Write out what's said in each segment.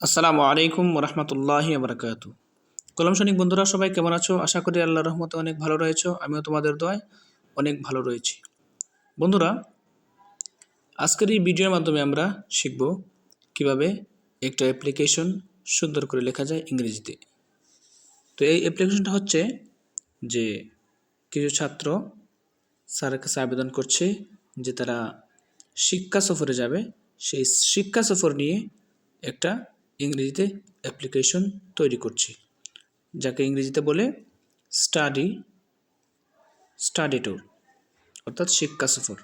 আসসালামু আলাইকুম রহমতুল্লাহ বারকাতু কলম সৈনিক বন্ধুরা, সবাই কেমন আছো? আশা করি আল্লাহ রহমতে অনেক ভালো রয়েছো। আমিও তোমাদের দোয়ায় অনেক ভালো রয়েছি। বন্ধুরা, আজকের এই ভিডিওর মাধ্যমে আমরা শিখব কীভাবে একটা অ্যাপ্লিকেশন সুন্দর করে লেখা যায় ইংরেজিতে। তো এই অ্যাপ্লিকেশনটা হচ্ছে যে কিছু ছাত্র স্যারের কাছে আবেদন করছে যে তারা শিক্ষা সফরে যাবে। সেই শিক্ষা সফর নিয়ে একটা ইংরেজিতে অ্যাপ্লিকেশন তৈরি করছি। যাকে ইংরেজিতে বলে স্টাডি স্টাডি ট্যুর অর্থাৎ শিক্ষা সফর।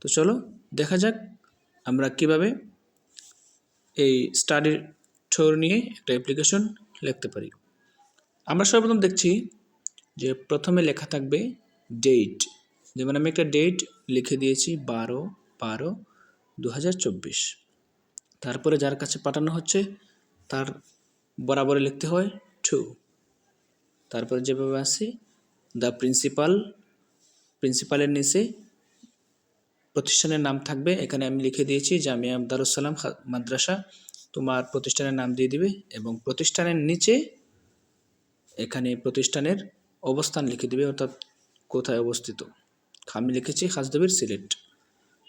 তো চলো দেখা যাক আমরা কীভাবে এই স্টাডি ট্যুর নিয়ে একটা অ্যাপ্লিকেশন লিখতে পারি। আমরা সর্বপ্রথম দেখছি যে প্রথমে লেখা থাকবে ডেট যেমন আমি একটা ডেট লিখে দিয়েছি বারো বারো দু হাজার চব্বিশ। তারপরে যার কাছে পাঠানো হচ্ছে, তার বরাবরে লিখতে হয় টু তারপরে যেভাবে আসি দ্য প্রিন্সিপাল প্রিন্সিপালের নিচে প্রতিষ্ঠানের নাম থাকবে। এখানে আমি লিখে দিয়েছি, জামিয়া দারুসালাম মাদ্রাসা তোমার প্রতিষ্ঠানের নাম দিয়ে দিবে এবং প্রতিষ্ঠানের নিচে এখানে প্রতিষ্ঠানের অবস্থান লিখে দিবে, অর্থাৎ কোথায় অবস্থিত। আমি লিখেছি হাসদবির সিলেট।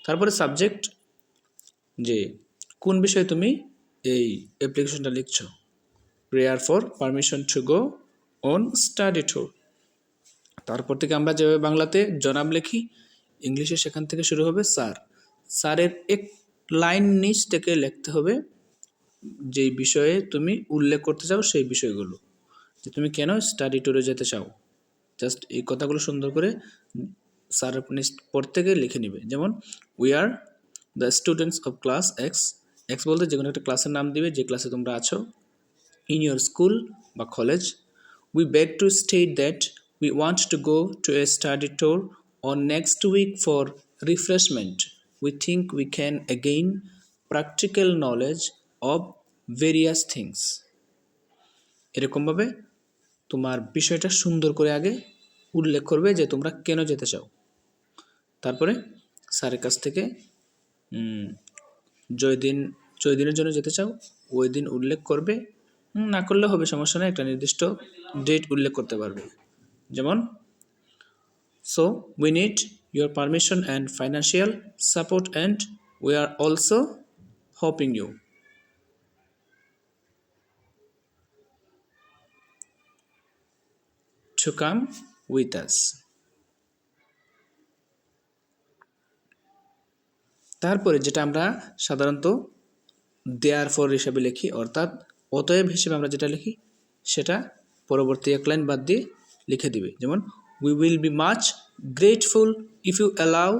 তারপরে সাবজেক্ট যে কোন বিষয়ে তুমি এই অ্যাপ্লিকেশনটা লিখছো? Prayer for permission to go on study tour তারপর থেকে আমরা যেভাবে বাংলাতে জনাব লিখি, ইংলিশে সেখান থেকে শুরু হবে স্যার। স্যারের এক লাইন নিচ থেকে লিখতে হবে যেই বিষয়ে তুমি উল্লেখ করতে চাও সেই বিষয়গুলো। যে তুমি কেন স্টাডি ট্যুরে যেতে চাও? জাস্ট এই কথাগুলো সুন্দর করে স্যার নিচ পর থেকে লিখে নেবে। যেমন we are the students of class X X বলতে যে কোনো একটা ক্লাসের নাম দিবে, যে ক্লাসে তোমরা আছো ইন ইউর স্কুল বা college we beg to state that we want to go to a study tour on next week for refreshment we think we can again practical knowledge of various things এরকমভাবে তোমার বিষয়টা সুন্দর করে আগে উল্লেখ করবে যে তোমরা কেন যেতে চাও। তারপরে স্যারের কাছ থেকে জয় জয় দিনের জন্য যেতে চাও, ওই দিন উল্লেখ করবে। না করলে হবে, সমস্যা নেই, একটা নির্দিষ্ট ডেট উল্লেখ করতে পারবে। যেমন so we need your permission and financial support and we are also hoping you to come with us. তারপরে যেটা আমরা সাধারণত দেয়ার ফর হিসাবে লিখি, অর্থাৎ অতএব হিসেবে আমরা যেটা লিখি, সেটা পরবর্তী এক লাইন বাদ দিয়ে লিখে দিবে। যেমন we will be much grateful if you allow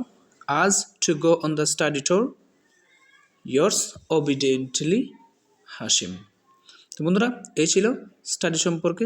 us to go on the study tour yours obediently Hashim তো বন্ধুরা, এই ছিল স্টাডি সম্পর্কে